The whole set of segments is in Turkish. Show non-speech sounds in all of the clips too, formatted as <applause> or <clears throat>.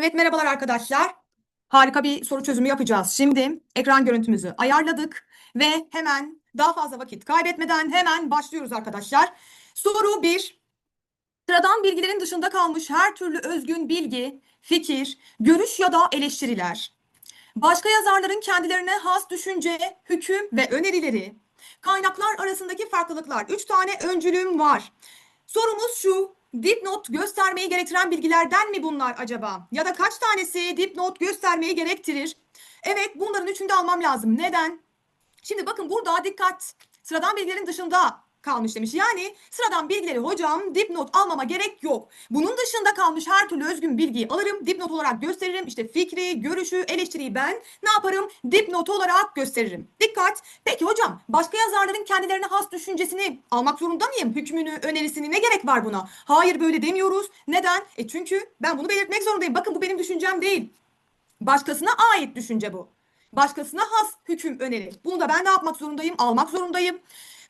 Evet merhabalar arkadaşlar. Harika bir soru çözümü yapacağız. Şimdi ekran görüntümüzü ayarladık ve hemen daha fazla vakit kaybetmeden hemen başlıyoruz arkadaşlar. Soru 1. Sıradan bilgilerin dışında kalmış her türlü özgün bilgi, fikir, görüş ya da eleştiriler. Başka yazarların kendilerine has düşünce, hüküm ve önerileri. Kaynaklar arasındaki farklılıklar. 3 tane öncülüm var. Sorumuz şu. Dipnot göstermeyi gerektiren bilgilerden mi bunlar acaba? Ya da kaç tanesi dipnot göstermeyi gerektirir? Evet bunların üçünü de almam lazım. Neden? Şimdi bakın burada dikkat. Sıradan bilgilerin dışında kalmış demiş. Yani sıradan bilgileri hocam dipnot almama gerek yok. Bunun dışında kalmış her türlü özgün bilgiyi alırım. Dipnot olarak gösteririm. İşte fikri, görüşü, eleştiriyi ben ne yaparım? Dipnot olarak gösteririm. Dikkat. Peki hocam başka yazarların kendilerine has düşüncesini almak zorunda mıyım? Hükmünü, önerisini ne gerek var buna? Hayır böyle demiyoruz. Neden? E çünkü ben bunu belirtmek zorundayım. Bakın bu benim düşüncem değil. Başkasına ait düşünce bu. Başkasına has hüküm öneri. Bunu da ben ne yapmak zorundayım? Almak zorundayım.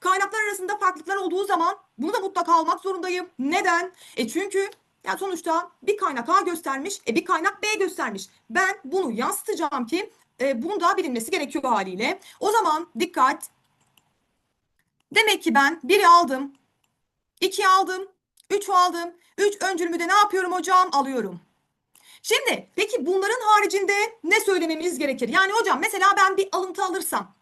Kaynaklar arasında farklılıklar olduğu zaman bunu da mutlaka almak zorundayım. Neden? E çünkü yani sonuçta bir kaynak A göstermiş, e bir kaynak B göstermiş. Ben bunu yansıtacağım ki e, bunun daha bilinmesi gerekiyor haliyle. O zaman dikkat. Demek ki ben biri aldım, iki aldım, üç aldım. Üç öncülümü de ne yapıyorum hocam? Alıyorum. Şimdi peki bunların haricinde ne söylememiz gerekir? Yani hocam mesela ben bir alıntı alırsam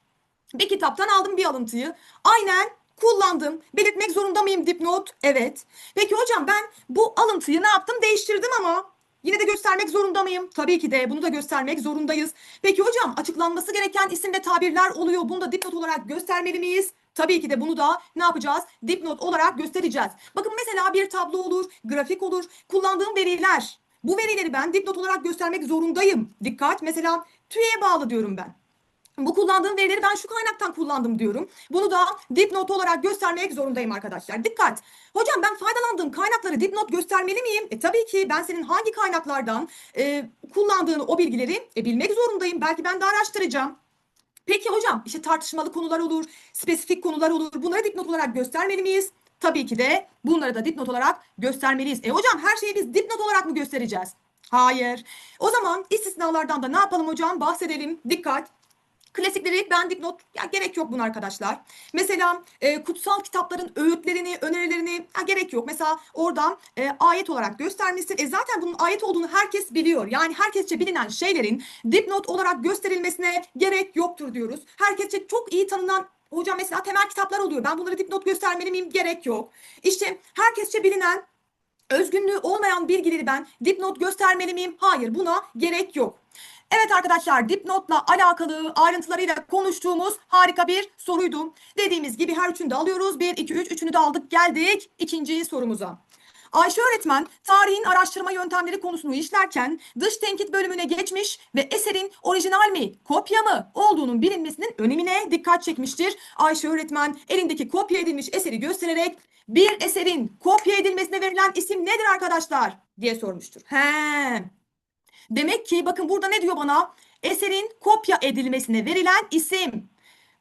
bir kitaptan aldım bir alıntıyı. Aynen kullandım. Belirtmek zorunda mıyım dipnot? Evet. Peki hocam ben bu alıntıyı ne yaptım? Değiştirdim ama yine de göstermek zorunda mıyım? Tabii ki de bunu da göstermek zorundayız. Peki hocam açıklanması gereken isim ve tabirler oluyor. Bunu da dipnot olarak göstermeli miyiz? Tabii ki de bunu da ne yapacağız? Dipnot olarak göstereceğiz. Bakın mesela bir tablo olur, grafik olur. Kullandığım veriler. Bu verileri ben dipnot olarak göstermek zorundayım. Dikkat mesela tüye bağlı diyorum ben. Bu kullandığım verileri ben şu kaynaktan kullandım diyorum. Bunu da dipnot olarak göstermek zorundayım arkadaşlar. Dikkat. Hocam ben faydalandığım kaynakları dipnot göstermeli miyim? E tabii ki ben senin hangi kaynaklardan e, kullandığını o bilgileri e, bilmek zorundayım. Belki ben de araştıracağım. Peki hocam işte tartışmalı konular olur, spesifik konular olur. Bunları dipnot olarak göstermeli miyiz? Tabii ki de bunları da dipnot olarak göstermeliyiz. E hocam her şeyi biz dipnot olarak mı göstereceğiz? Hayır. O zaman istisnalardan da ne yapalım hocam? Bahsedelim. Dikkat. Klasikleri ben dipnot ya gerek yok buna arkadaşlar. Mesela e, kutsal kitapların öğütlerini, önerilerini ya gerek yok. Mesela oradan e, ayet olarak göstermişsin. E zaten bunun ayet olduğunu herkes biliyor. Yani herkesçe bilinen şeylerin dipnot olarak gösterilmesine gerek yoktur diyoruz. Herkesçe çok iyi tanınan Hocam mesela temel kitaplar oluyor. Ben bunları dipnot göstermeli miyim? Gerek yok. İşte herkesçe bilinen özgünlüğü olmayan bilgileri ben dipnot göstermeli miyim? Hayır buna gerek yok. Evet arkadaşlar dipnotla alakalı ayrıntılarıyla konuştuğumuz harika bir soruydu. Dediğimiz gibi her üçünü de alıyoruz. 1, 2, 3 üçünü de aldık geldik ikinci sorumuza. Ayşe öğretmen tarihin araştırma yöntemleri konusunu işlerken dış tenkit bölümüne geçmiş ve eserin orijinal mi, kopya mı olduğunun bilinmesinin önemine dikkat çekmiştir. Ayşe öğretmen elindeki kopya edilmiş eseri göstererek bir eserin kopya edilmesine verilen isim nedir arkadaşlar diye sormuştur. He. Demek ki bakın burada ne diyor bana? Eserin kopya edilmesine verilen isim.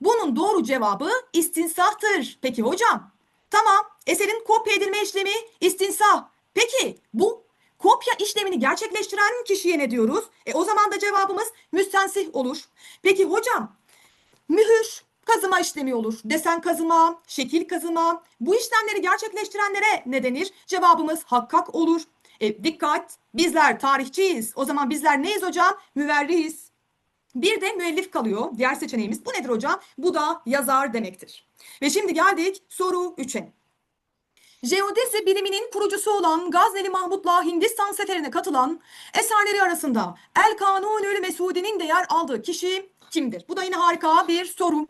Bunun doğru cevabı istinsahtır. Peki hocam. Tamam. Eserin kopya edilme işlemi istinsah. Peki bu kopya işlemini gerçekleştiren kişiye ne diyoruz? E o zaman da cevabımız müstensih olur. Peki hocam mühür kazıma işlemi olur. Desen kazıma, şekil kazıma. Bu işlemleri gerçekleştirenlere ne denir? Cevabımız hakkak olur. E, dikkat bizler tarihçiyiz. O zaman bizler neyiz hocam? Müverriyiz. Bir de müellif kalıyor. Diğer seçeneğimiz bu nedir hocam? Bu da yazar demektir. Ve şimdi geldik soru 3'e. Jeodezi biliminin kurucusu olan Gazneli Mahmut'la Hindistan seferine katılan eserleri arasında El Kanunül Mesudi'nin de yer aldığı kişi kimdir? Bu da yine harika bir soru.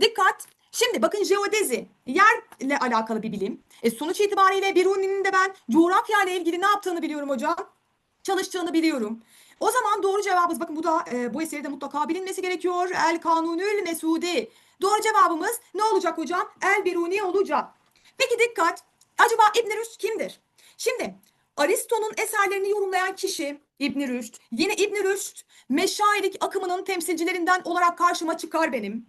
Dikkat! Şimdi bakın jeodezi yerle alakalı bir bilim. E, sonuç itibariyle Biruni'nin de ben coğrafya ile ilgili ne yaptığını biliyorum hocam. Çalıştığını biliyorum. O zaman doğru cevabımız bakın bu da e, bu eseri de mutlaka bilinmesi gerekiyor. El Kanunül Mesudi. Doğru cevabımız ne olacak hocam? El Biruni olacak. Peki dikkat. Acaba İbn Rüşd kimdir? Şimdi Aristo'nun eserlerini yorumlayan kişi İbn Rüşd. Yine İbn Rüşd meşayirik akımının temsilcilerinden olarak karşıma çıkar benim.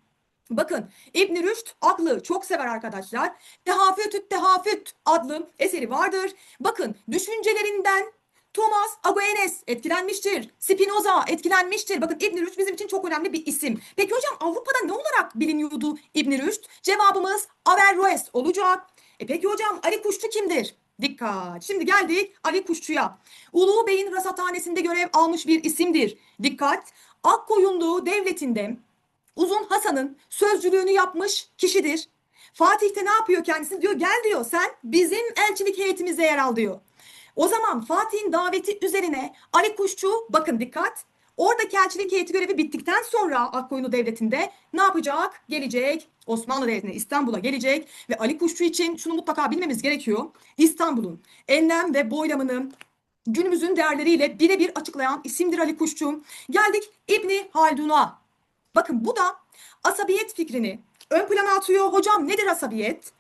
Bakın İbn Rüşd aklı çok sever arkadaşlar. Tehafütüt Tehafüt adlı eseri vardır. Bakın düşüncelerinden Thomas Aquinas etkilenmiştir. Spinoza etkilenmiştir. Bakın İbn Rüşd bizim için çok önemli bir isim. Peki hocam Avrupa'da ne olarak biliniyordu İbn Rüşd? Cevabımız Averroes olacak. E peki hocam Ali Kuşçu kimdir? Dikkat. Şimdi geldik Ali Kuşçu'ya. Ulu Bey'in rasathanesinde görev almış bir isimdir. Dikkat. Akkoyunlu devletinde Uzun Hasan'ın sözcülüğünü yapmış kişidir. Fatih de ne yapıyor kendisi? Diyor gel diyor sen bizim elçilik heyetimizde yer al diyor. O zaman Fatih'in daveti üzerine Ali Kuşçu bakın dikkat. Oradaki elçilik heyeti görevi bittikten sonra Akkoyunlu Devleti'nde ne yapacak? Gelecek Osmanlı Devleti'ne İstanbul'a gelecek ve Ali Kuşçu için şunu mutlaka bilmemiz gerekiyor. İstanbul'un enlem ve boylamını günümüzün değerleriyle birebir açıklayan isimdir Ali Kuşçu. Geldik İbni Haldun'a. Bakın bu da asabiyet fikrini ön plana atıyor. Hocam nedir asabiyet?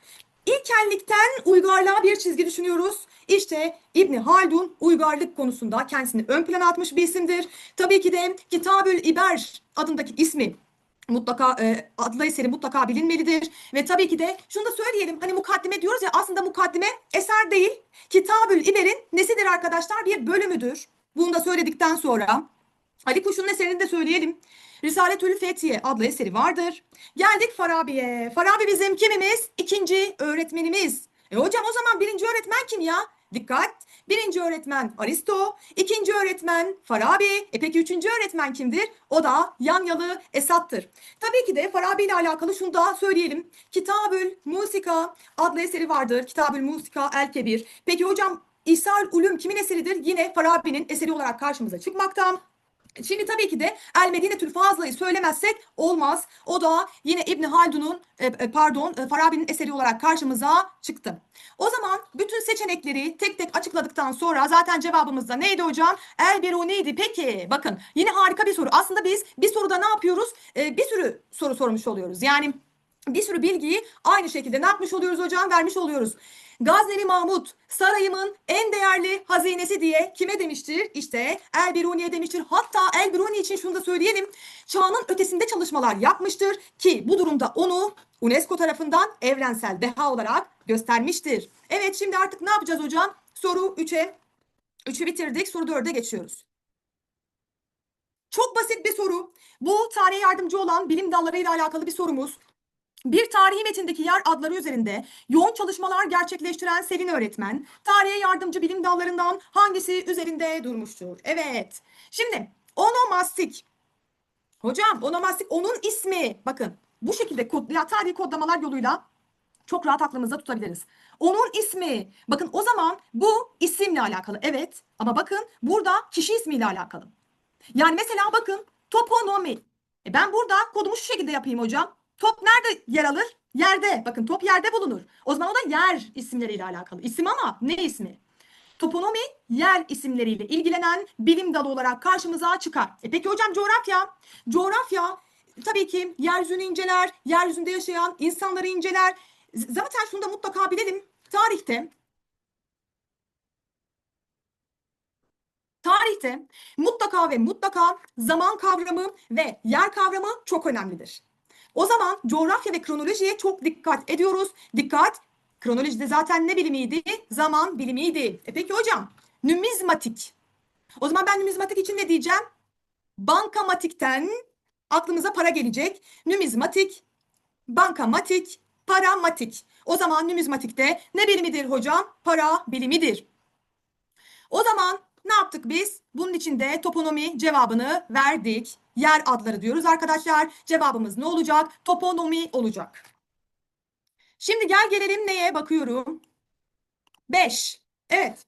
İlkellikten uygarlığa bir çizgi düşünüyoruz. İşte İbni Haldun uygarlık konusunda kendisini ön plana atmış bir isimdir. Tabii ki de Kitabül İber adındaki ismi mutlaka e, adlı eseri mutlaka bilinmelidir. Ve tabii ki de şunu da söyleyelim. Hani mukaddime diyoruz ya aslında mukaddime eser değil. Kitabül İber'in nesidir arkadaşlar? Bir bölümüdür. Bunu da söyledikten sonra Ali Kuş'un eserini de söyleyelim. Risaletül Fethiye adlı eseri vardır. Geldik Farabi'ye. Farabi bizim kimimiz? İkinci öğretmenimiz. E hocam o zaman birinci öğretmen kim ya? Dikkat. Birinci öğretmen Aristo, ikinci öğretmen Farabi. E peki üçüncü öğretmen kimdir? O da Yanyalı Esat'tır. Tabii ki de Farabi ile alakalı şunu da söyleyelim. Kitabül Musika adlı eseri vardır. Kitabül Musika El Kebir. Peki hocam İsa'l Ulum kimin eseridir? Yine Farabi'nin eseri olarak karşımıza çıkmakta. Şimdi tabii ki de El Medinetül Fazla'yı söylemezsek olmaz. O da yine İbni Haldun'un e, e, pardon e, Farabi'nin eseri olarak karşımıza çıktı. O zaman bütün seçenekleri tek tek açıkladıktan sonra zaten cevabımız da neydi hocam? El Biruni'ydi. Peki bakın yine harika bir soru. Aslında biz bir soruda ne yapıyoruz? Bir sürü soru sormuş oluyoruz. Yani bir sürü bilgiyi aynı şekilde ne yapmış oluyoruz hocam? Vermiş oluyoruz. Gazneli Mahmut sarayımın en değerli hazinesi diye kime demiştir? İşte El Biruni'ye demiştir. Hatta El Biruni için şunu da söyleyelim. Çağının ötesinde çalışmalar yapmıştır ki bu durumda onu UNESCO tarafından evrensel deha olarak göstermiştir. Evet şimdi artık ne yapacağız hocam? Soru 3'e 3'ü bitirdik. Soru 4'e geçiyoruz. Çok basit bir soru. Bu tarihe yardımcı olan bilim dallarıyla alakalı bir sorumuz. Bir tarihi metindeki yer adları üzerinde yoğun çalışmalar gerçekleştiren Selin öğretmen, tarihe yardımcı bilim dallarından hangisi üzerinde durmuştur? Evet. Şimdi onomastik. Hocam onomastik onun ismi. Bakın bu şekilde kod, ya, tarihi kodlamalar yoluyla çok rahat aklımızda tutabiliriz. Onun ismi. Bakın o zaman bu isimle alakalı. Evet. Ama bakın burada kişi ismiyle alakalı. Yani mesela bakın toponomi. E ben burada kodumu şu şekilde yapayım hocam. Top nerede yer alır? Yerde. Bakın top yerde bulunur. O zaman o da yer isimleriyle alakalı. İsim ama ne ismi? Toponomi yer isimleriyle ilgilenen bilim dalı olarak karşımıza çıkar. E peki hocam coğrafya? Coğrafya tabii ki yeryüzünü inceler, yeryüzünde yaşayan insanları inceler. Zaten şunu da mutlaka bilelim. Tarihte Tarihte mutlaka ve mutlaka zaman kavramı ve yer kavramı çok önemlidir. O zaman coğrafya ve kronolojiye çok dikkat ediyoruz. Dikkat, kronolojide zaten ne bilimiydi? Zaman bilimiydi. E peki hocam, numizmatik. O zaman ben numizmatik için ne diyeceğim? Bankamatikten aklımıza para gelecek. Numizmatik, bankamatik, paramatik. O zaman numizmatikte ne bilimidir hocam? Para bilimidir. O zaman ne yaptık biz? Bunun için de toponomi cevabını verdik. Yer adları diyoruz arkadaşlar. Cevabımız ne olacak? Toponomi olacak. Şimdi gel gelelim neye bakıyorum. 5. Evet.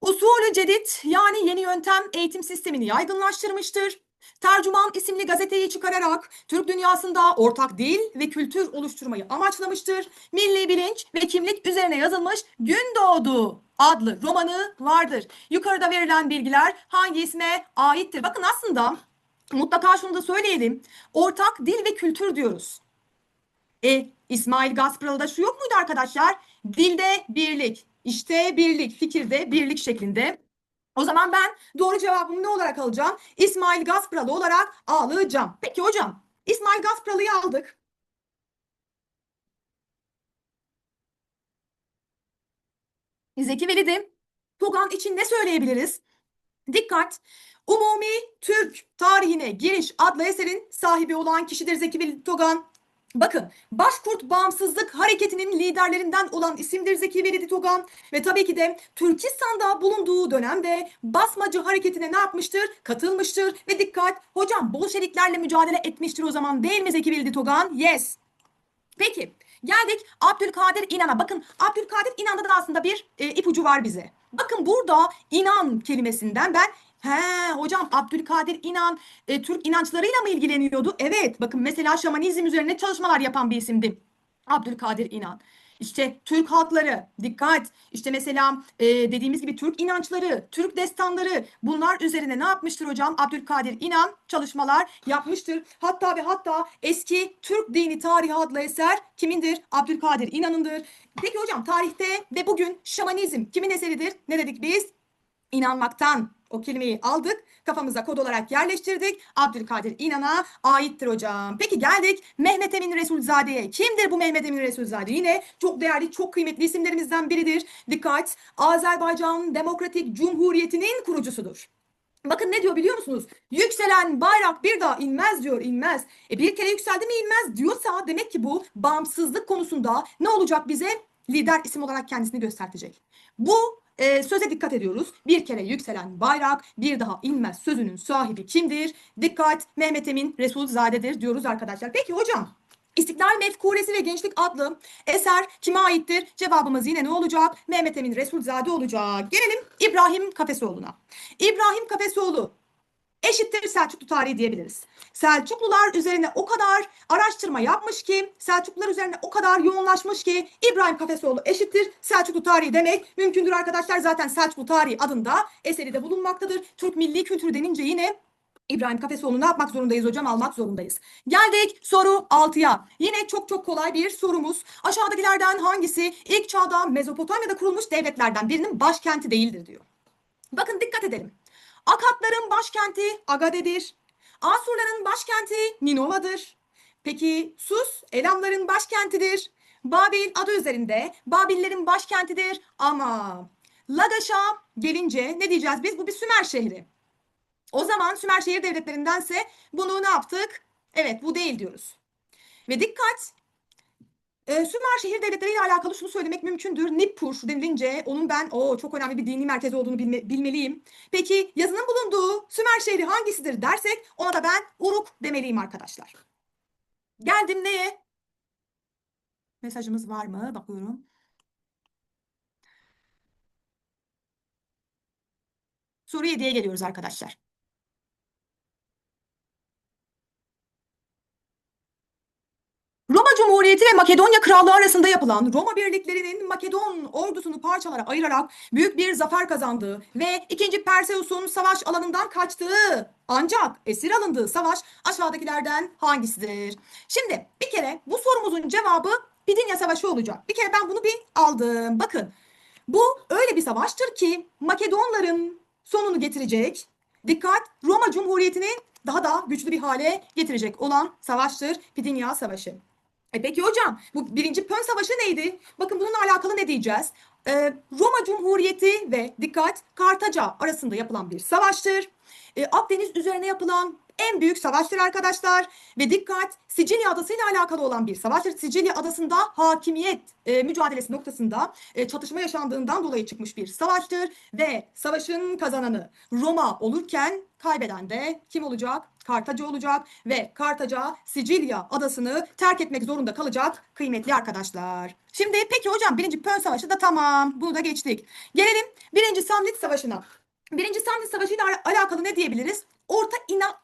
Usulü cedid yani yeni yöntem eğitim sistemini yaygınlaştırmıştır. Tercüman isimli gazeteyi çıkararak Türk dünyasında ortak dil ve kültür oluşturmayı amaçlamıştır. Milli bilinç ve kimlik üzerine yazılmış Gün Doğdu adlı romanı vardır. Yukarıda verilen bilgiler hangi isme aittir? Bakın aslında mutlaka şunu da söyleyelim. Ortak dil ve kültür diyoruz. E İsmail Gaspralı'da şu yok muydu arkadaşlar? Dilde birlik, işte birlik, fikirde birlik şeklinde. O zaman ben doğru cevabımı ne olarak alacağım? İsmail Gaspralı olarak alacağım. Peki hocam, İsmail Gaspralı'yı aldık. Zeki Veli'di. Togan için ne söyleyebiliriz? Dikkat! Umumi Türk tarihine giriş adlı eserin sahibi olan kişidir Zeki Veli Togan. Bakın Başkurt Bağımsızlık Hareketi'nin liderlerinden olan isimdir Zeki Veli Togan ve tabii ki de Türkistan'da bulunduğu dönemde Basmacı Hareketi'ne ne yapmıştır? Katılmıştır ve dikkat hocam Bolşeviklerle mücadele etmiştir o zaman değil mi Zeki Veli Togan? Yes. Peki geldik Abdülkadir İnan'a. Bakın Abdülkadir İnan'da da aslında bir e, ipucu var bize. Bakın burada inan kelimesinden ben He hocam Abdülkadir İnan e, Türk inançlarıyla mı ilgileniyordu? Evet bakın mesela şamanizm üzerine çalışmalar yapan bir isimdi. Abdülkadir İnan. İşte Türk halkları dikkat işte mesela e, dediğimiz gibi Türk inançları, Türk destanları bunlar üzerine ne yapmıştır hocam? Abdülkadir İnan çalışmalar yapmıştır. Hatta ve hatta eski Türk dini tarihi adlı eser kimindir? Abdülkadir İnan'ındır. Peki hocam tarihte ve bugün şamanizm kimin eseridir? Ne dedik biz? İnanmaktan o kelimeyi aldık, kafamıza kod olarak yerleştirdik. Abdülkadir İnan'a aittir hocam. Peki geldik Mehmet Emin Resulzade'ye. Kimdir bu Mehmet Emin Resulzade? Yine çok değerli, çok kıymetli isimlerimizden biridir. Dikkat! Azerbaycan Demokratik Cumhuriyeti'nin kurucusudur. Bakın ne diyor biliyor musunuz? Yükselen bayrak bir daha inmez diyor, inmez. E bir kere yükseldi mi inmez diyorsa demek ki bu bağımsızlık konusunda ne olacak bize? Lider isim olarak kendisini göstertecek. Bu e, söze dikkat ediyoruz. Bir kere yükselen bayrak bir daha inmez sözünün sahibi kimdir? Dikkat Mehmet Emin Resulzade'dir diyoruz arkadaşlar. Peki hocam İstiklal Mefkuresi ve Gençlik adlı eser kime aittir? Cevabımız yine ne olacak? Mehmet Emin Resulzade olacak. Gelelim İbrahim Kafesoğlu'na. İbrahim Kafesoğlu eşittir Selçuklu tarihi diyebiliriz. Selçuklular üzerine o kadar araştırma yapmış ki, Selçuklular üzerine o kadar yoğunlaşmış ki İbrahim Kafesoğlu eşittir Selçuklu tarihi demek mümkündür arkadaşlar. Zaten Selçuklu tarihi adında eseri de bulunmaktadır. Türk milli kültürü denince yine İbrahim Kafesoğlu ne yapmak zorundayız hocam? Almak zorundayız. Geldik soru 6'ya. Yine çok çok kolay bir sorumuz. Aşağıdakilerden hangisi ilk çağda Mezopotamya'da kurulmuş devletlerden birinin başkenti değildir diyor. Bakın dikkat edelim. Akatların başkenti Agade'dir. Asurların başkenti Ninova'dır. Peki Sus Elamların başkentidir. Babil adı üzerinde Babillerin başkentidir ama Lagaş'a gelince ne diyeceğiz biz? Bu bir Sümer şehri. O zaman Sümer şehir devletlerindense bunu ne yaptık? Evet bu değil diyoruz. Ve dikkat e, Sümer şehir devletleriyle alakalı şunu söylemek mümkündür. Nippur denilince onun ben o çok önemli bir dini merkezi olduğunu bilme, bilmeliyim. Peki yazının bulunduğu Sümer şehri hangisidir dersek ona da ben Uruk demeliyim arkadaşlar. Geldim neye? Mesajımız var mı? Bakıyorum. Soru 7'ye geliyoruz arkadaşlar. Roma Cumhuriyeti ve Makedonya Krallığı arasında yapılan Roma birliklerinin Makedon ordusunu parçalara ayırarak büyük bir zafer kazandığı ve 2. Perseus'un savaş alanından kaçtığı ancak esir alındığı savaş aşağıdakilerden hangisidir? Şimdi bir kere bu sorumuzun cevabı Bidinya Savaşı olacak. Bir kere ben bunu bir aldım. Bakın bu öyle bir savaştır ki Makedonların sonunu getirecek. Dikkat Roma Cumhuriyeti'ni daha da güçlü bir hale getirecek olan savaştır Bidinya Savaşı. E peki hocam bu birinci Pön Savaşı neydi? Bakın bununla alakalı ne diyeceğiz? Ee, Roma Cumhuriyeti ve dikkat Kartaca arasında yapılan bir savaştır. Ee, Akdeniz üzerine yapılan en büyük savaştır arkadaşlar. Ve dikkat Sicilya Adası ile alakalı olan bir savaştır. Sicilya Adası'nda hakimiyet e, mücadelesi noktasında e, çatışma yaşandığından dolayı çıkmış bir savaştır. Ve savaşın kazananı Roma olurken kaybeden de kim olacak? Kartaca olacak ve Kartaca Sicilya adasını terk etmek zorunda kalacak kıymetli arkadaşlar. Şimdi peki hocam birinci Pön Savaşı da tamam. Bunu da geçtik. Gelelim birinci Samnit Savaşı'na. Birinci Samnit Savaşı ile alakalı ne diyebiliriz? Orta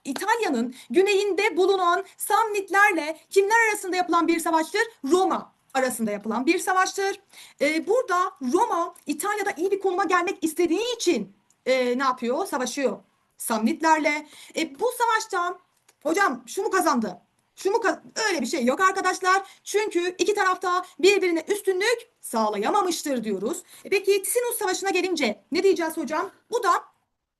İtalya'nın güneyinde bulunan Samnitlerle kimler arasında yapılan bir savaştır? Roma arasında yapılan bir savaştır. Ee, burada Roma İtalya'da iyi bir konuma gelmek istediği için e, ne yapıyor? Savaşıyor. Samnitlerle. E, bu savaşta hocam şu mu kazandı? Şu öyle bir şey yok arkadaşlar. Çünkü iki tarafta birbirine üstünlük sağlayamamıştır diyoruz. E, peki Tisinus Savaşı'na gelince ne diyeceğiz hocam? Bu da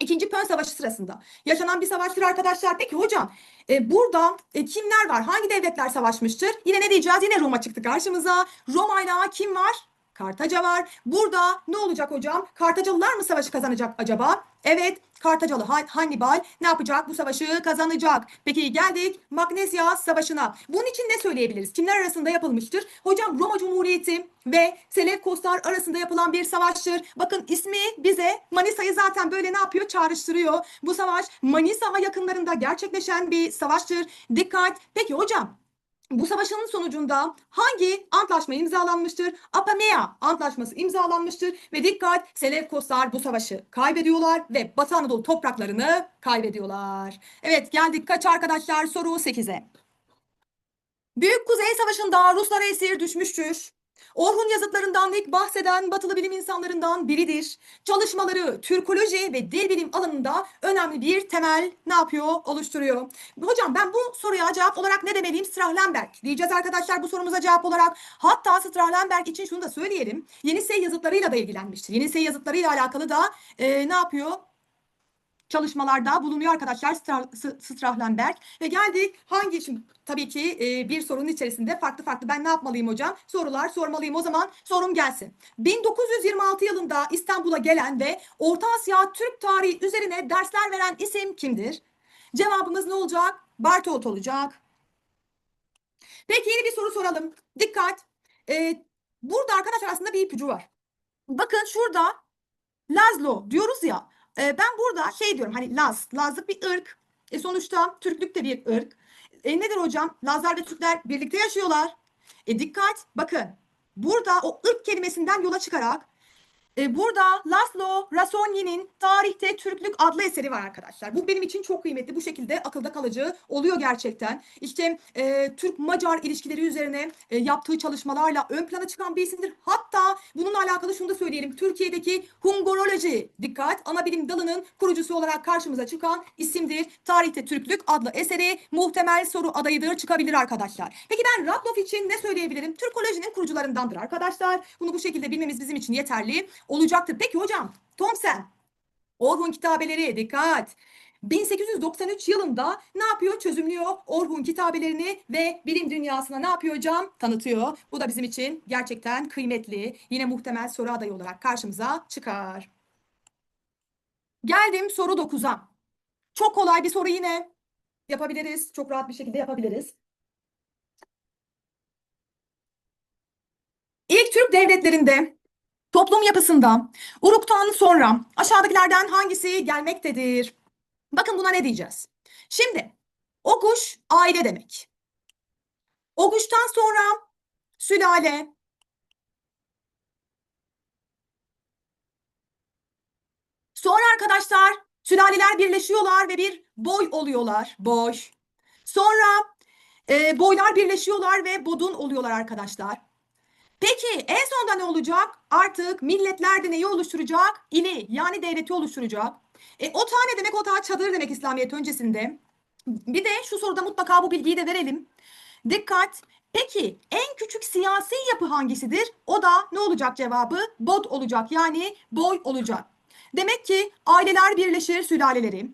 İkinci Pön Savaşı sırasında yaşanan bir savaştır arkadaşlar. Peki hocam e, burada e, kimler var? Hangi devletler savaşmıştır? Yine ne diyeceğiz? Yine Roma çıktı karşımıza. Roma'yla kim var? Kartaca var. Burada ne olacak hocam? Kartacalılar mı savaşı kazanacak acaba? Evet, Kartacalı Han- Hannibal ne yapacak? Bu savaşı kazanacak. Peki geldik Magnesya Savaşı'na. Bunun için ne söyleyebiliriz? Kimler arasında yapılmıştır? Hocam Roma Cumhuriyeti ve Seleukoslar arasında yapılan bir savaştır. Bakın ismi bize Manisa'yı zaten böyle ne yapıyor? Çağrıştırıyor. Bu savaş Manisa yakınlarında gerçekleşen bir savaştır. Dikkat. Peki hocam bu savaşın sonucunda hangi antlaşma imzalanmıştır? Apamea antlaşması imzalanmıştır ve dikkat Seleukoslar bu savaşı kaybediyorlar ve Batı Anadolu topraklarını kaybediyorlar. Evet geldik kaç arkadaşlar soru 8'e. Büyük Kuzey Savaşı'nda Ruslara esir düşmüştür. Orhun yazıtlarından ilk bahseden batılı bilim insanlarından biridir. Çalışmaları Türkoloji ve dil bilim alanında önemli bir temel ne yapıyor? Oluşturuyor. Hocam ben bu soruya cevap olarak ne demeliyim? Strahlenberg diyeceğiz arkadaşlar bu sorumuza cevap olarak. Hatta Strahlenberg için şunu da söyleyelim. Yenisey yazıtlarıyla da ilgilenmiştir. Yenisey yazıtlarıyla alakalı da e, ne yapıyor? Çalışmalarda bulunuyor arkadaşlar. Strahlenberg ve geldik hangi şimdi tabii ki e, bir sorunun içerisinde farklı farklı. Ben ne yapmalıyım hocam? Sorular sormalıyım. O zaman sorum gelsin. 1926 yılında İstanbul'a gelen ve Orta Asya Türk tarihi üzerine dersler veren isim kimdir? Cevabımız ne olacak? Bartolt olacak. Peki yeni bir soru soralım. Dikkat! E, burada arkadaşlar aslında bir ipucu var. Bakın şurada Lazlo diyoruz ya. E, ben burada şey diyorum hani Laz, Lazlık bir ırk. E sonuçta Türklük de bir ırk. E nedir hocam? Lazlar ve Türkler birlikte yaşıyorlar. E dikkat bakın. Burada o ırk kelimesinden yola çıkarak e, burada Laszlo Rasoni'nin Tarihte Türklük adlı eseri var arkadaşlar. Bu benim için çok kıymetli. Bu şekilde akılda kalıcı oluyor gerçekten. İşte e, Türk-Macar ilişkileri üzerine e, yaptığı çalışmalarla ön plana çıkan bir isimdir. Hatta bununla alakalı şunu da söyleyelim. Türkiye'deki Hungoroloji dikkat ana bilim dalının kurucusu olarak karşımıza çıkan isimdir. Tarihte Türklük adlı eseri muhtemel soru adayıdır çıkabilir arkadaşlar. Peki ben Radloff için ne söyleyebilirim? Türkolojinin kurucularındandır arkadaşlar. Bunu bu şekilde bilmemiz bizim için yeterli olacaktır. Peki hocam Thomson Orhun kitabeleri dikkat. 1893 yılında ne yapıyor? Çözümlüyor Orhun kitabelerini ve bilim dünyasına ne yapıyor hocam? Tanıtıyor. Bu da bizim için gerçekten kıymetli. Yine muhtemel soru adayı olarak karşımıza çıkar. Geldim soru 9'a. Çok kolay bir soru yine. Yapabiliriz. Çok rahat bir şekilde yapabiliriz. İlk Türk devletlerinde toplum yapısında Uruk'tan sonra aşağıdakilerden hangisi gelmektedir? Bakın buna ne diyeceğiz? Şimdi Oguş aile demek. Oguş'tan sonra sülale. Sonra arkadaşlar sülaleler birleşiyorlar ve bir boy oluyorlar. Boy. Sonra e, boylar birleşiyorlar ve bodun oluyorlar arkadaşlar. Peki en sonunda ne olacak? Artık milletler de neyi oluşturacak? İli yani devleti oluşturacak. E, o tane demek o ta çadır demek İslamiyet öncesinde. Bir de şu soruda mutlaka bu bilgiyi de verelim. Dikkat. Peki en küçük siyasi yapı hangisidir? O da ne olacak cevabı? Bod olacak yani boy olacak. Demek ki aileler birleşir sülaleleri.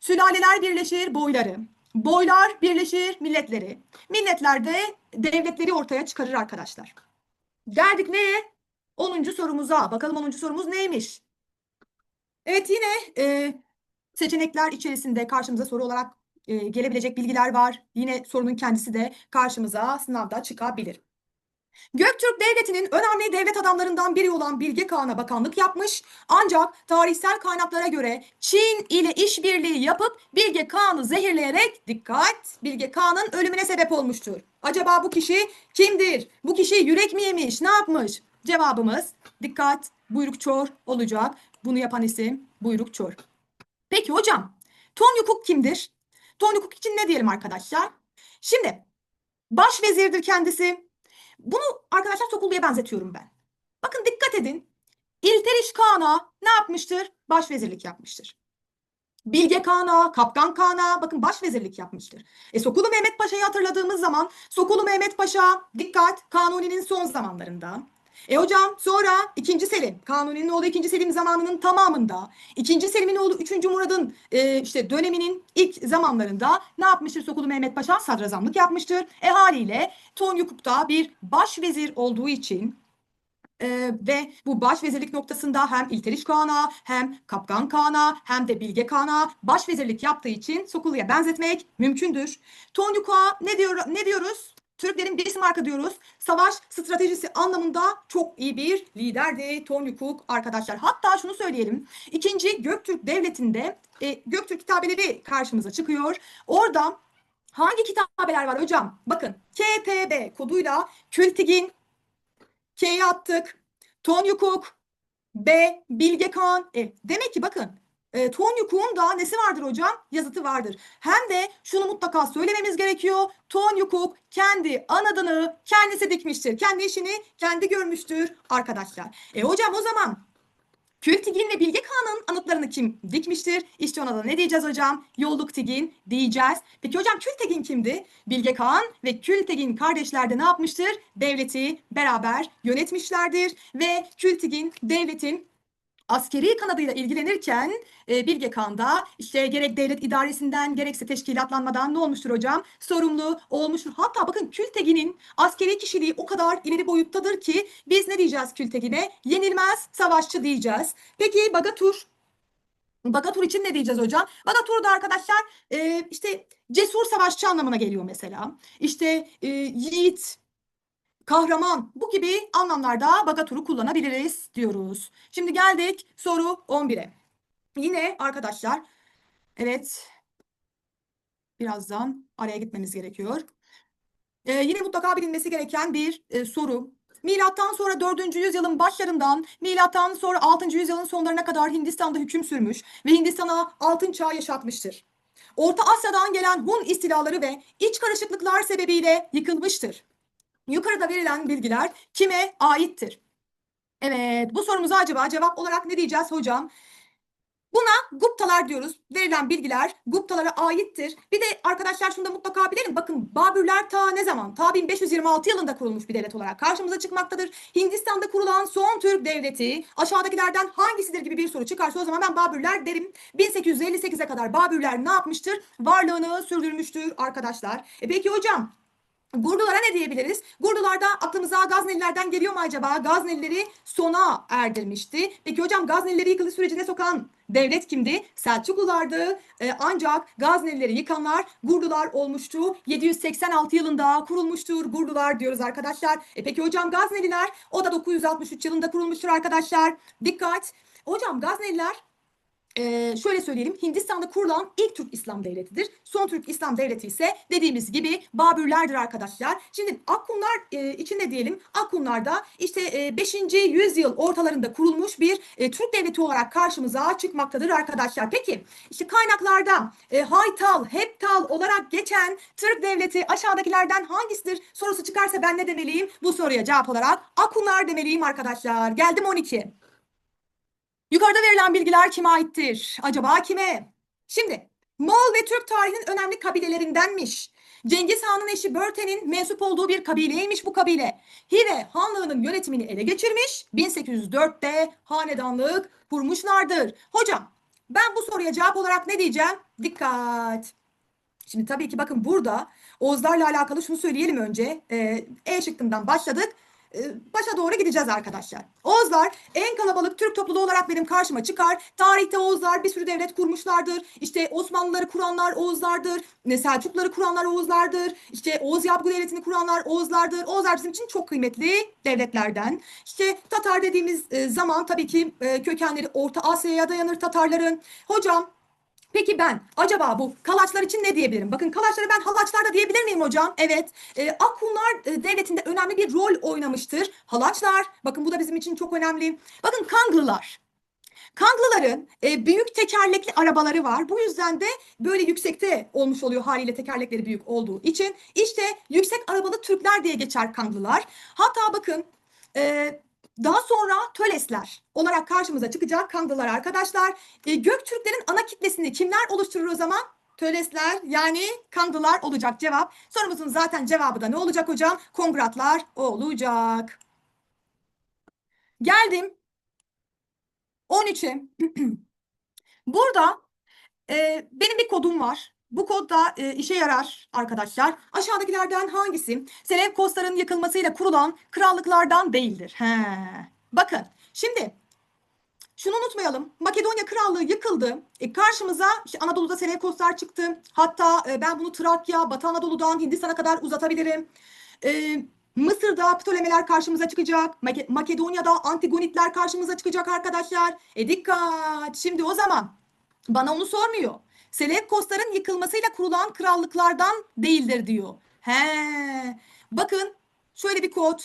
Sülaleler birleşir boyları. Boylar birleşir milletleri. Milletler de devletleri ortaya çıkarır arkadaşlar. Geldik neye? 10. sorumuza. Bakalım 10. sorumuz neymiş? Evet yine e, seçenekler içerisinde karşımıza soru olarak e, gelebilecek bilgiler var. Yine sorunun kendisi de karşımıza sınavda çıkabilir. Göktürk Devleti'nin önemli devlet adamlarından biri olan Bilge Kağan'a bakanlık yapmış. Ancak tarihsel kaynaklara göre Çin ile işbirliği yapıp Bilge Kağan'ı zehirleyerek dikkat Bilge Kağan'ın ölümüne sebep olmuştur. Acaba bu kişi kimdir? Bu kişi yürek mi yemiş? Ne yapmış? Cevabımız dikkat Buyruk Çor olacak. Bunu yapan isim Buyruk Çor. Peki hocam Ton Yukuk kimdir? Ton Yukuk için ne diyelim arkadaşlar? Şimdi baş vezirdir kendisi. Bunu arkadaşlar Sokullu'ya benzetiyorum ben. Bakın dikkat edin. İlteriş Kağan'a ne yapmıştır? Başvezirlik yapmıştır. Bilge Kağan'a, Kaptan Kağan'a bakın başvezirlik yapmıştır. E Sokulu Mehmet Paşa'yı hatırladığımız zaman Sokulu Mehmet Paşa dikkat Kanuni'nin son zamanlarında. E hocam sonra 2. Selim, Kanuni'nin oğlu 2. Selim zamanının tamamında, 2. Selim'in oğlu 3. Murad'ın e, işte döneminin ilk zamanlarında ne yapmıştır Sokulu Mehmet Paşa? Sadrazamlık yapmıştır. E haliyle Tonyukuk'ta bir başvezir olduğu için Ee, ve bu başvezirlik noktasında hem İlteriş Kağan'a hem Kapkan Kağan'a hem de Bilge Kağan'a başvezirlik yaptığı için Sokulu'ya benzetmek mümkündür. Tonyuk'a ne diyor ne diyoruz? Türklerin Bismarck'ı diyoruz. Savaş stratejisi anlamında çok iyi bir liderdi Tonyukuk arkadaşlar. Hatta şunu söyleyelim. İkinci Göktürk Devleti'nde e, Göktürk kitabeleri karşımıza çıkıyor. Orada hangi kitabeler var hocam? Bakın KTB koduyla Kültigin, K'ye attık. Tonyukuk, B, Bilge Kağan. E, demek ki bakın e, Tonyukuk'un da nesi vardır hocam? Yazıtı vardır. Hem de şunu mutlaka söylememiz gerekiyor. Tonyukuk kendi anadını kendisi dikmiştir. Kendi işini kendi görmüştür arkadaşlar. E hocam o zaman Kültigin ve Bilge Kağan'ın anıtlarını kim dikmiştir? İşte ona da ne diyeceğiz hocam? Yolluk Tigin diyeceğiz. Peki hocam Kültigin kimdi? Bilge Kağan ve Kültigin kardeşler de ne yapmıştır? Devleti beraber yönetmişlerdir ve Kültigin devletin askeri kanadıyla ilgilenirken e, Bilge Kağan da işte gerek devlet idaresinden gerekse teşkilatlanmadan ne olmuştur hocam? Sorumlu olmuştur. Hatta bakın Kültegin'in askeri kişiliği o kadar ileri boyuttadır ki biz ne diyeceğiz Kültegin'e? Yenilmez savaşçı diyeceğiz. Peki Bagatur? Bagatur için ne diyeceğiz hocam? Bagatur da arkadaşlar e, işte cesur savaşçı anlamına geliyor mesela. İşte e, yiğit, kahraman bu gibi anlamlarda Bagatur'u kullanabiliriz diyoruz. Şimdi geldik soru 11'e. Yine arkadaşlar evet birazdan araya gitmemiz gerekiyor. Ee, yine mutlaka bilinmesi gereken bir e, soru. Milattan sonra 4. yüzyılın başlarından milattan sonra 6. yüzyılın sonlarına kadar Hindistan'da hüküm sürmüş ve Hindistan'a altın çağ yaşatmıştır. Orta Asya'dan gelen Hun istilaları ve iç karışıklıklar sebebiyle yıkılmıştır. Yukarıda verilen bilgiler kime aittir? Evet, bu sorumuza acaba cevap olarak ne diyeceğiz hocam? Buna Guptalar diyoruz. Verilen bilgiler Guptalara aittir. Bir de arkadaşlar şunu da mutlaka bilelim. Bakın Babürler ta ne zaman? Ta 1526 yılında kurulmuş bir devlet olarak karşımıza çıkmaktadır. Hindistan'da kurulan son Türk devleti aşağıdakilerden hangisidir gibi bir soru çıkarsa o zaman ben Babürler derim. 1858'e kadar Babürler ne yapmıştır? Varlığını sürdürmüştür arkadaşlar. E peki hocam Gurdulara ne diyebiliriz? Gurdularda aklımıza Gaznelilerden geliyor mu acaba? Gaznelileri sona erdirmişti. Peki hocam Gaznelileri yıkılış sürecine sokan devlet kimdi? Selçuklulardı. Ee, ancak Gaznelileri yıkanlar Gurdular olmuştu. 786 yılında kurulmuştur Gurdular diyoruz arkadaşlar. E peki hocam Gazneliler o da 963 yılında kurulmuştur arkadaşlar. Dikkat. Hocam Gazneliler ee, şöyle söyleyelim Hindistan'da kurulan ilk Türk İslam devletidir. Son Türk İslam devleti ise dediğimiz gibi Babürlerdir arkadaşlar. Şimdi Akkunlar e, içinde diyelim Akkunlar işte e, 5. yüzyıl ortalarında kurulmuş bir e, Türk devleti olarak karşımıza çıkmaktadır arkadaşlar. Peki işte kaynaklarda e, Haytal, Heptal olarak geçen Türk devleti aşağıdakilerden hangisidir sorusu çıkarsa ben ne demeliyim? Bu soruya cevap olarak Akkunlar demeliyim arkadaşlar. Geldim 12. Yukarıda verilen bilgiler kime aittir? Acaba kime? Şimdi Moğol ve Türk tarihinin önemli kabilelerindenmiş. Cengiz Han'ın eşi Börte'nin mensup olduğu bir kabileymiş bu kabile. Hive Hanlığı'nın yönetimini ele geçirmiş. 1804'te hanedanlık kurmuşlardır. Hocam ben bu soruya cevap olarak ne diyeceğim? Dikkat. Şimdi tabii ki bakın burada Oğuzlarla alakalı şunu söyleyelim önce. Ee, e şıkkından başladık. Ee, başa doğru gideceğiz arkadaşlar. Oğuzlar en kalabalık Türk topluluğu olarak benim karşıma çıkar. Tarihte Oğuzlar bir sürü devlet kurmuşlardır. İşte Osmanlıları kuranlar Oğuzlardır. Selçukları kuranlar Oğuzlardır. İşte Oğuz Yapgı Devleti'ni kuranlar Oğuzlardır. Oğuzlar bizim için çok kıymetli devletlerden. İşte Tatar dediğimiz e, zaman tabii ki e, kökenleri Orta Asya'ya dayanır Tatarların. Hocam Peki ben acaba bu kalaçlar için ne diyebilirim? Bakın kalaçlara ben halaçlar da diyebilir miyim hocam? Evet. E, Akunlar e, devletinde önemli bir rol oynamıştır. Halaçlar. Bakın bu da bizim için çok önemli. Bakın Kanglılar. Kanglıların e, büyük tekerlekli arabaları var. Bu yüzden de böyle yüksekte olmuş oluyor haliyle tekerlekleri büyük olduğu için. İşte yüksek arabalı Türkler diye geçer Kanglılar. Hatta bakın e, daha sonra Tölesler olarak karşımıza çıkacak Kandılar arkadaşlar. E, Göktürklerin ana kitlesini kimler oluşturur o zaman? Tölesler yani Kandılar olacak cevap. Sorumuzun zaten cevabı da ne olacak hocam? Kongratlar olacak. Geldim 13'e. <clears throat> Burada e, benim bir kodum var. Bu kod da e, işe yarar arkadaşlar. Aşağıdakilerden hangisi Seleukosların yıkılmasıyla kurulan krallıklardan değildir? He. Bakın şimdi şunu unutmayalım. Makedonya Krallığı yıkıldı. E, karşımıza işte Anadolu'da Seleukoslar çıktı. Hatta e, ben bunu Trakya, Batı Anadolu'dan Hindistan'a kadar uzatabilirim. E, Mısır'da Ptolemeler karşımıza çıkacak. Make- Makedonya'da Antigonitler karşımıza çıkacak arkadaşlar. E dikkat. Şimdi o zaman bana onu sormuyor. Seleukosların yıkılmasıyla kurulan krallıklardan değildir diyor. He. Bakın şöyle bir kod.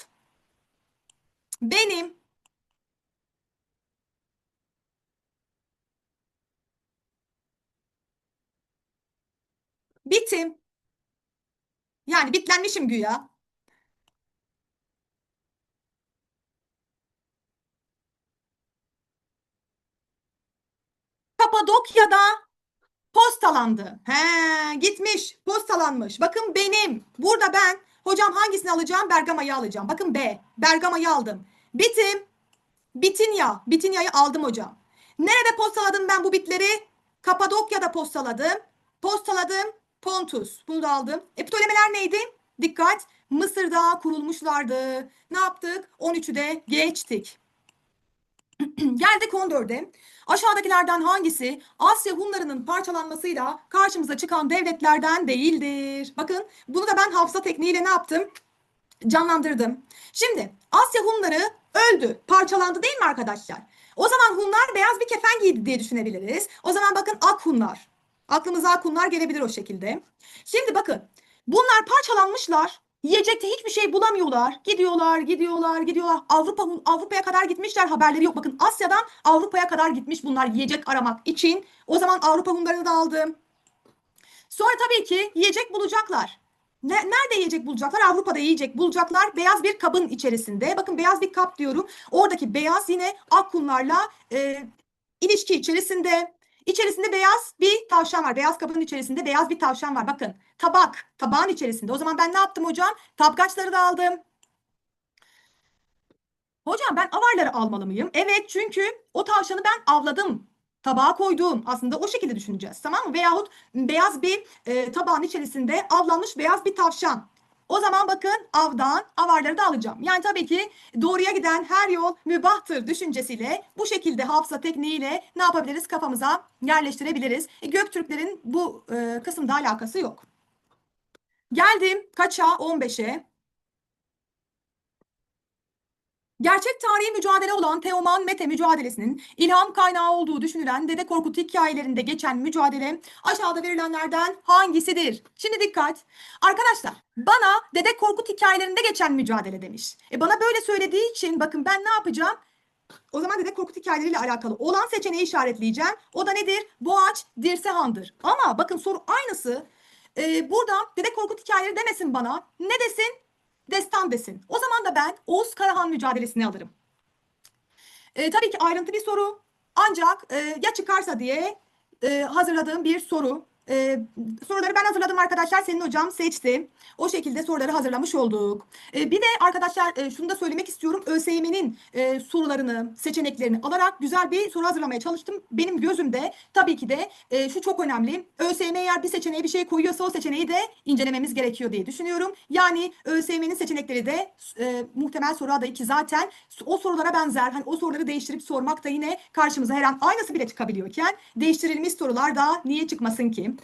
Benim bitim yani bitlenmişim güya. Kapadokya'da postalandı. He, gitmiş, postalanmış. Bakın benim. Burada ben hocam hangisini alacağım? Bergama'yı alacağım. Bakın B. Bergama'yı aldım. Bitim. Bitinya. Bitinya'yı aldım hocam. Nerede postaladım ben bu bitleri? Kapadokya'da postaladım. Postaladım. Pontus. Bunu da aldım. E Ptolemeler neydi? Dikkat. Mısır'da kurulmuşlardı. Ne yaptık? 13'ü de geçtik. <clears throat> Geldik 14'e. Aşağıdakilerden hangisi Asya Hunlarının parçalanmasıyla karşımıza çıkan devletlerden değildir? Bakın bunu da ben hafıza tekniğiyle ne yaptım? Canlandırdım. Şimdi Asya Hunları öldü, parçalandı değil mi arkadaşlar? O zaman Hunlar beyaz bir kefen giydi diye düşünebiliriz. O zaman bakın Ak Hunlar. Aklımıza Ak Hunlar gelebilir o şekilde. Şimdi bakın bunlar parçalanmışlar. Yiyecekte hiçbir şey bulamıyorlar. Gidiyorlar, gidiyorlar, gidiyorlar. Avrupa Avrupa'ya kadar gitmişler. Haberleri yok. Bakın Asya'dan Avrupa'ya kadar gitmiş bunlar yiyecek aramak için. O zaman Avrupa Hunlarını da aldım. Sonra tabii ki yiyecek bulacaklar. Ne, nerede yiyecek bulacaklar? Avrupa'da yiyecek bulacaklar. Beyaz bir kabın içerisinde. Bakın beyaz bir kap diyorum. Oradaki beyaz yine Akkunlarla e, ilişki içerisinde. İçerisinde beyaz bir tavşan var. Beyaz kabın içerisinde beyaz bir tavşan var. Bakın tabak. Tabağın içerisinde. O zaman ben ne yaptım hocam? Tapkaçları da aldım. Hocam ben avarları almalı mıyım? Evet çünkü o tavşanı ben avladım. Tabağa koydum. Aslında o şekilde düşüneceğiz. Tamam mı? Veyahut beyaz bir e, tabağın içerisinde avlanmış beyaz bir tavşan. O zaman bakın avdan avarları da alacağım. Yani tabii ki doğruya giden her yol mübahtır düşüncesiyle bu şekilde hafıza tekniğiyle ne yapabiliriz? Kafamıza yerleştirebiliriz. E, Göktürklerin bu e, kısımda alakası yok. Geldim kaça? 15'e. Gerçek tarihi mücadele olan Teoman Mete mücadelesinin ilham kaynağı olduğu düşünülen Dede Korkut hikayelerinde geçen mücadele aşağıda verilenlerden hangisidir? Şimdi dikkat. Arkadaşlar bana Dede Korkut hikayelerinde geçen mücadele demiş. E bana böyle söylediği için bakın ben ne yapacağım? O zaman Dede Korkut hikayeleriyle alakalı olan seçeneği işaretleyeceğim. O da nedir? Boğaç Dirsehan'dır. Ama bakın soru aynısı. Ee, burada Dede Korkut hikayeleri demesin bana. Ne desin? destan desin. O zaman da ben Oğuz Karahan mücadelesini alırım. E, tabii ki ayrıntı bir soru. Ancak e, ya çıkarsa diye e, hazırladığım bir soru. E, soruları ben hazırladım arkadaşlar. Senin hocam seçti. O şekilde soruları hazırlamış olduk. E, bir de arkadaşlar e, şunu da söylemek istiyorum. ÖSYM'nin e, sorularını, seçeneklerini alarak güzel bir soru hazırlamaya çalıştım. Benim gözümde tabii ki de e, şu çok önemli. ÖSYM eğer bir seçeneğe bir şey koyuyorsa o seçeneği de incelememiz gerekiyor diye düşünüyorum. Yani ÖSYM'nin seçenekleri de e, muhtemel soru adayı ki zaten o sorulara benzer. Hani o soruları değiştirip sormak da yine karşımıza her an aynısı bile çıkabiliyorken değiştirilmiş sorular da niye çıkmasın ki?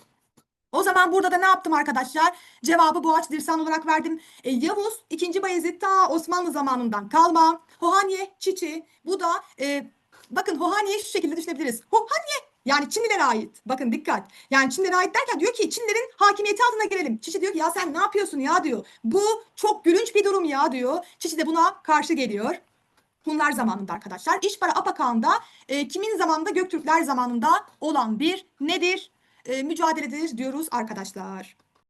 O zaman burada da ne yaptım arkadaşlar? Cevabı Boğaç Dirsan olarak verdim. E, Yavuz 2. Bayezid ta Osmanlı zamanından kalma. Hohanye, Çiçi. Bu da e, bakın Hohanye'yi şu şekilde düşünebiliriz. Hohanye yani Çinlilere ait. Bakın dikkat. Yani Çinlilere ait derken diyor ki Çinlerin hakimiyeti altına girelim. Çiçi diyor ki ya sen ne yapıyorsun ya diyor. Bu çok gülünç bir durum ya diyor. Çiçi de buna karşı geliyor. Hunlar zamanında arkadaşlar. İşpara Apakan'da e, kimin zamanında Göktürkler zamanında olan bir nedir? Mücadeledir diyoruz arkadaşlar.